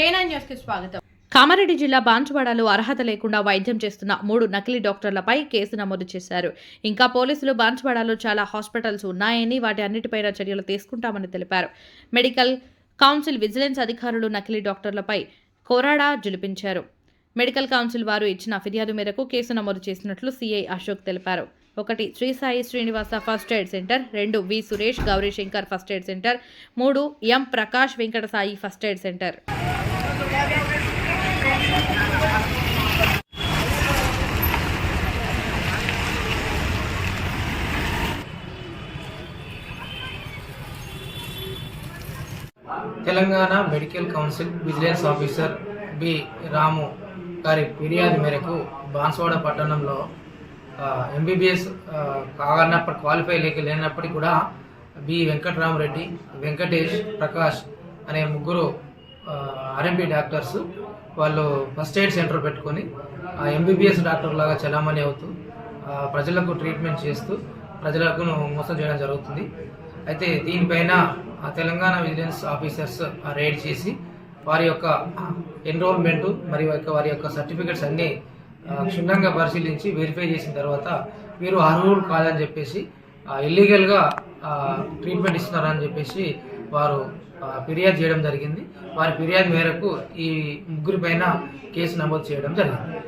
కి స్వాగతం. కామారెడ్డి జిల్లా బాన్సువాడలో అర్హత లేకుండా వైద్యం చేస్తున్న మూడు నకిలీ డాక్టర్లపై కేసు నమోదు చేశారు. ఇంకా పోలీసులు బాన్సువాడలో చాలా హాస్పిటల్స్ ఉన్నాయని వాటి అన్నిటిపైన చర్యలు తీసుకుంటామని తెలిపారు. మెడికల్ కౌన్సిల్ విజిలెన్స్ అధికారులు నకిలీ డాక్టర్లపై కోరాడా జులిపించారు. మెడికల్ కౌన్సిల్ వారు ఇచ్చిన ఫిర్యాదు మేరకు కేసు నమోదు చేసినట్లు సీఐ అశోక్ తెలిపారు. ఒకటి Sri Sai Srinivasa first aid centre రెండు V Suresh Gowri Shankar first aid centre మూడు M Prakash Venkata Sai first aid centre. Telangana medical council vigilance officer B Ramu గారి ఫిర్యాదు మేరకు బాన్స్వాడ పట్టణంలో ఎంబీబీఎస్ కావాలన్నప్పుడు క్వాలిఫై లేక లేనప్పటికీ కూడా బి వెంకటరామరెడ్డి వెంకటేష్ ప్రకాష్ అనే ముగ్గురు ఆర్ఎంపీ డాక్టర్స్ వాళ్ళు ఫస్ట్ ఎయిడ్ సెంటర్ పెట్టుకొని ఎంబీబీఎస్ డాక్టర్ లాగా చలామణి అవుతూ ప్రజలకు ట్రీట్మెంట్ చేస్తూ ప్రజలకు మోసం చేయడం జరుగుతుంది. అయితే దీనిపైన ఆ తెలంగాణ విజిలెన్స్ ఆఫీసర్స్ రైడ్ చేసి వారి యొక్క ఎన్రోల్మెంట్ మరియు వారి యొక్క సర్టిఫికెట్స్ అన్నీ క్షుణ్ణంగా పరిశీలించి వెరిఫై చేసిన తర్వాత వీరు అర్హులు కాదని చెప్పేసి ఇల్లీగల్గా ట్రీట్మెంట్ ఇస్తున్నారని చెప్పేసి వారు ఫిర్యాదు చేయడం జరిగింది. వారి ఫిర్యాదు మేరకు ఈ ముగ్గురి పైన కేసు నమోదు చేయడం జరిగింది.